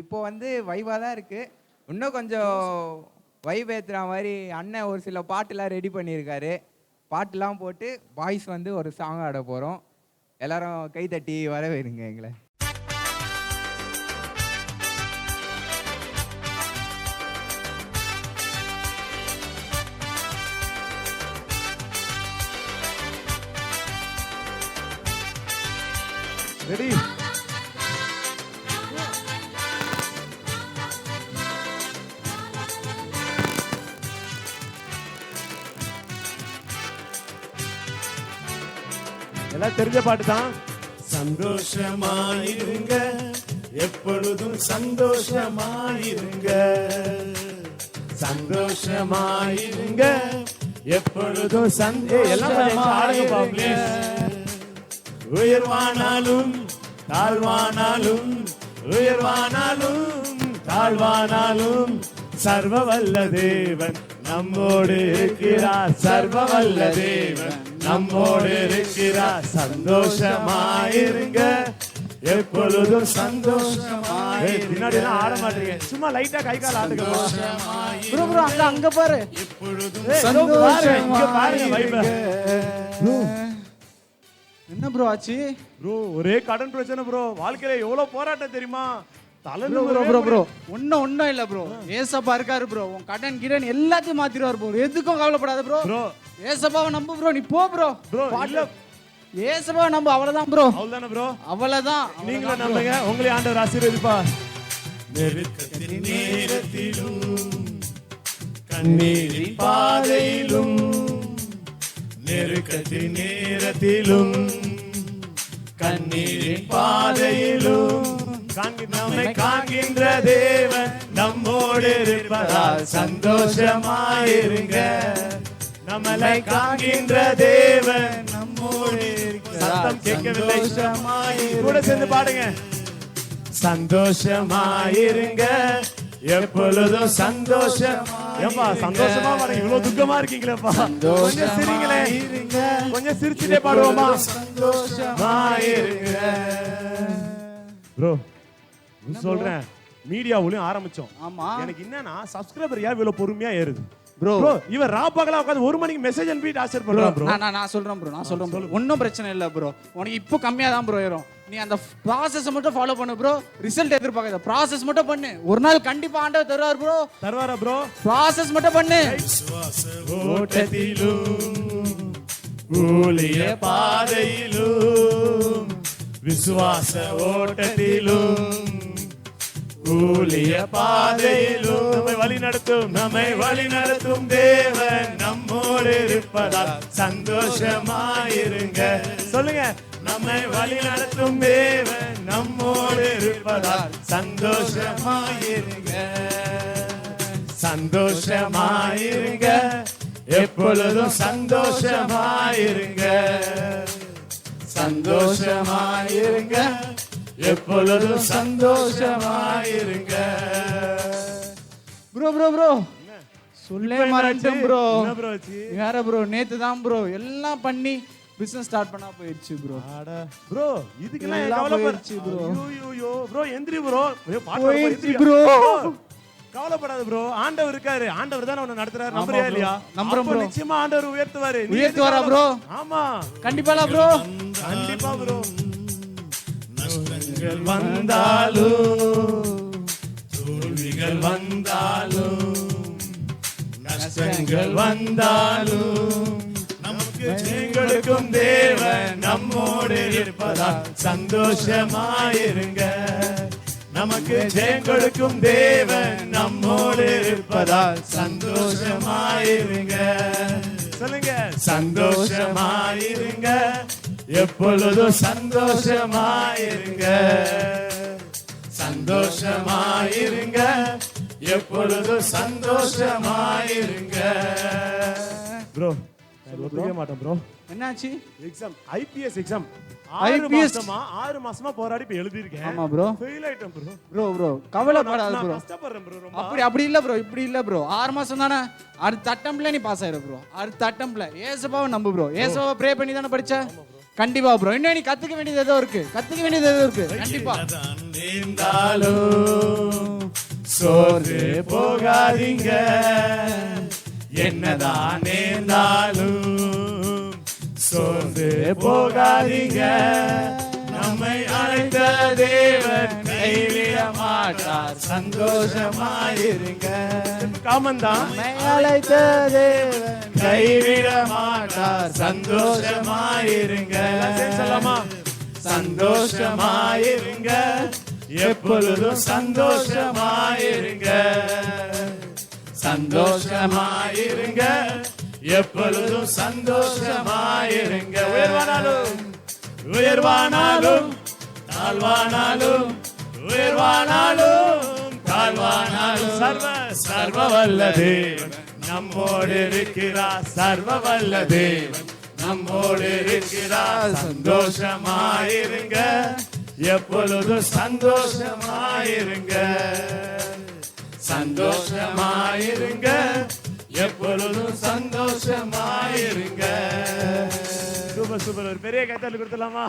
இப்போ வந்து வைவாக தான் இருக்குது இன்னும் கொஞ்சம் வைப் ஏற்றுற மாதிரி அண்ணன் ஒரு சில பாட்டுலாம் ரெடி பண்ணியிருக்காரு. பாட்டுலாம் போட்டு பாய்ஸ் வந்து ஒரு சாங் ஆட போகிறோம் எல்லாரும் கை தட்டி வரவேறுங்க எங்களை. ரெடி எல்லாம் தெரிஞ்ச பாட்டு தான். சந்தோஷமாயிருங்க. எப்பொழுதும் சந்தோஷமாயிருங்க. சந்தோஷமாயிருங்க. எப்பொழுதும் எல்லாம் உயர்வானாலும் தாழ்வானாலும் உயர்வானாலும் தாழ்வானாலும் சர்வ வல்ல தேவன் நம்மோடு இருக்கிறார். சர்வ வல்ல தேவன். நம்மோடு இருக்கிறார் சந்தோஷமாயிருங்க. எப்பொழுதும் ஏய், சந்தோஷமாயிருங்க. பின்னாடி எல்லாம் ஆட மாட்டீங்க. சும்மா லைட்டா கை கால் ஆட்டுங்க. ப்ரோ ப்ரோ அங்க அங்க பாரு. எப்பொழுதும் பாரு, இங்க பாருங்க vibe. என்ன ப்ரோ ஆச்சு? ப்ரோ ஒரே கடன் பிரச்சனை ப்ரோ. வாழ்க்கையில எவ்வளவு போராட்டம் தெரியுமா? ப்ரோ ப்ரோ ப்ரோ ஒன்றும் ஒன்றும் இல்லை ப்ரோ. ஏசப்பா இருக்காரு ப்ரோ. உன் கடன் கிடன் எல்லாத்தையும் மாத்திடுவார் ப்ரோ. எதுக்கும் கவலைப்படாத ப்ரோ. ப்ரோ ஏசப்பாவை நம்பு ப்ரோ நீ போ ப்ரோ ப்ரோ இல்ல. ஏசப்பாவை நம்பு அவ்வளவுதான் ப்ரோ அவ்வளவுதானே ப்ரோ அவ்வளவுதான் நீங்களும் நம்புங்க உங்களே ஆண்டவர் ஆசீர்வதிப்பா நெருக்கத்தின் நேரத்திலும் கண்ணீரின் பாதையிலும் நெருக்கத்தின் நேரத்திலும் கண்ணீரின் பாதையிலும் நம்மை காண்கின்ற தேவன் நம்மோடு இருப்பதால் சந்தோஷமாயிருங்க. நம்மளை காண்கின்ற தேவன் நம்மோடு சத்தம் கேட்கவில்லை. கூட சேர்ந்து பாடுங்க. சந்தோஷமாயிருங்க. எப்பொழுதும் சந்தோஷம் ஏப்பா சந்தோஷமா பாடுங்க இவ்வளவு துக்கமா இருக்கீங்களேப்பா கொஞ்சம் சிரிங்களே. கொஞ்சம் சிரிச்சுட்டே பாடுவோமா சந்தோஷமாயிருங்க. ப்ரோ சொல்றேன். மீடியா ஒளியும் ஆரம்பிச்சோம். ஆமா. எனக்கு என்னன்னா சப்ஸ்கிரைபர் ஏன் இவ்வளவு பொறுமையா ஏறுது? ப்ரோ ப்ரோ இவன் ரா பகலா உட்காந்து ஒரு மணிக்கு மெசேஜ் அனுப்பிட்டு ஆச்சர் பண்றான் ப்ரோ நான் நான் சொல்றேன் ப்ரோ நான் சொல்றேன் ப்ரோ ஒன்றும் பிரச்சனை இல்லை ப்ரோ உனக்கு இப்போ கம்மியா தான் ப்ரோ ஏறும். நீ அந்த ப்ராசஸ் மட்டும் ஃபாலோ பண்ணு ப்ரோ ரிசல்ட் எதிர்பார்க்காத. ப்ராசஸ் மட்டும் பண்ணு. ஒரு நாள் கண்டிப்பா ஆண்டவர் தருவார் ப்ரோ தருவாரா ப்ரோ ப்ராசஸ் மட்டும் பண்ணு. ஊழிய பாதையிலும் விசுவாச ஓட்டத்திலும் ஊழிய பாதையிலும் நடத்தும் நம்மை வழி நடத்தும் தேவன் நம்மோடு இருப்பதால் சந்தோஷமாயிருங்க. சொல்லுங்க. நம்மை வழி நடத்தும் தேவன் நம்மோடு இருப்பதால் சந்தோஷமாயிருங்க. சந்தோஷமாயிருங்க. எப்பொழுதும் சந்தோஷமாயிருங்க. சந்தோஷமாயிருங்க. எப்பொழுதும் சந்தோஷமாயிருங்க. ப்ரோ ப்ரோ ப்ரோ சொல்லே மாட்டேன் ப்ரோ ப்ரோ வேற ப்ரோ நேத்து தான் ப்ரோ எல்லாம் பண்ணி பிசினஸ் ஸ்டார்ட் பண்ணா போயிடுச்சு ப்ரோ ப்ரோ இதுக்கெல்லாம் எல்லாம் போயிடுச்சு bro. ஐயோ ப்ரோ எந்திரி ப்ரோ போயிடுச்சு bro. கவலைப்படாத ப்ரோ ஆண்டவர் இருக்காரு. ஆண்டவர் தானே உன்னை நடத்துறாரு. நம்புறியா bro. இல்லையா? அப்போ bro. நிச்சயமா ஆண்டவர் உயர்த்துவாரு. உயர்த்துவாரா? கவலை- ஆமா. கண்டிப்பால ப்ரோ கண்டிப்பா ப்ரோ நஷ்டங்கள் வந்தாலும் துன்பங்கள் வந்தாலும் நமக்கு எங்களுக்கும் தேவன் நம்மோடு இருப்பதால் சந்தோஷமாயிருங்க. நமக்கு ஜெயங்கொடுக்கும் தேவன் நம்மோடு இருப்பதால் சந்தோஷமாயிருங்க. சொல்லுங்க. சந்தோஷமாயிருங்க. எப்பொழுதும் சந்தோஷமாயிருங்க. சந்தோஷமாயிருங்க. எப்பொழுதும் சந்தோஷமாயிருங்க. ப்ரோ ஒத்துக்க மாட்டேன் ப்ரோ என்னாச்சு? எக்ஸாம் ஐபிஎஸ் எக்ஸாம் ஆறு? மாசமா ஆறு மாசமா போராடி இப்ப எழுதிருக்கேன் ஆமா ப்ரோ ஃபெயில் ஆயிட்டேன் ப்ரோ ப்ரோ ப்ரோ கவலைப்படாத நான் ப்ரோ கஷ்டப்படுறேன் ப்ரோ ரொம்ப. அப்படி அப்படி இல்ல ப்ரோ இப்படி இல்ல ப்ரோ ஆறு மாசம் தானே? அடுத்த அட்டம்ப்ல நீ பாஸ் ஆயிரு ப்ரோ அடுத்த அட்டம்ப்ல ஏசப்பாவை நம்பு ப்ரோ ஏசப்பாவை ப்ரே பண்ணி தானே படிச்ச? கண்டிப்பா ப்ரோ இன்னும் நீ கத்துக்க வேண்டியது ஏதோ இருக்கு. கத்துக்க வேண்டியது ஏதோ இருக்கு. கண்டிப்பா. சோர்ந்து போகாதீங்க. என்னதான் நேர்ந்தாலும் சோர்ந்து போகாதீங்க. நம்மை அழைத்த தேவன் கைவிட மாட்டார் சந்தோஷமாயிருங்க. காமன் தான் அழைத்த தேவன் கைவிட மாட்டார் சந்தோஷமாயிருங்க சொல்லலாமா? சந்தோஷமாயிருங்க. எப்பொழுதும் சந்தோஷமாயிருங்க. சந்தோஷமாயிருங்க. எப்பொழுதும் சந்தோஷமாயிருங்க. உயர்வானாலும் உயர்வானாலும் தாழ்வானாலும் உயர்வானாலும் தாழ்வானாலும். சர்வ சர்வ வல்ல தேவன் நம்மோடு இருக்கிறார். சர்வ வல்ல தேவன் நம்மோடு இருக்கிறார். சந்தோஷமாயிருங்க. எப்பொழுதும் சந்தோஷமாயிருங்க. சந்தோஷமாயிருங்க. எப்பொழுதும் சந்தோஷமாயிருங்க. Super super. ஒரு பெரிய கைத்தல் கொடுத்துடலாமா?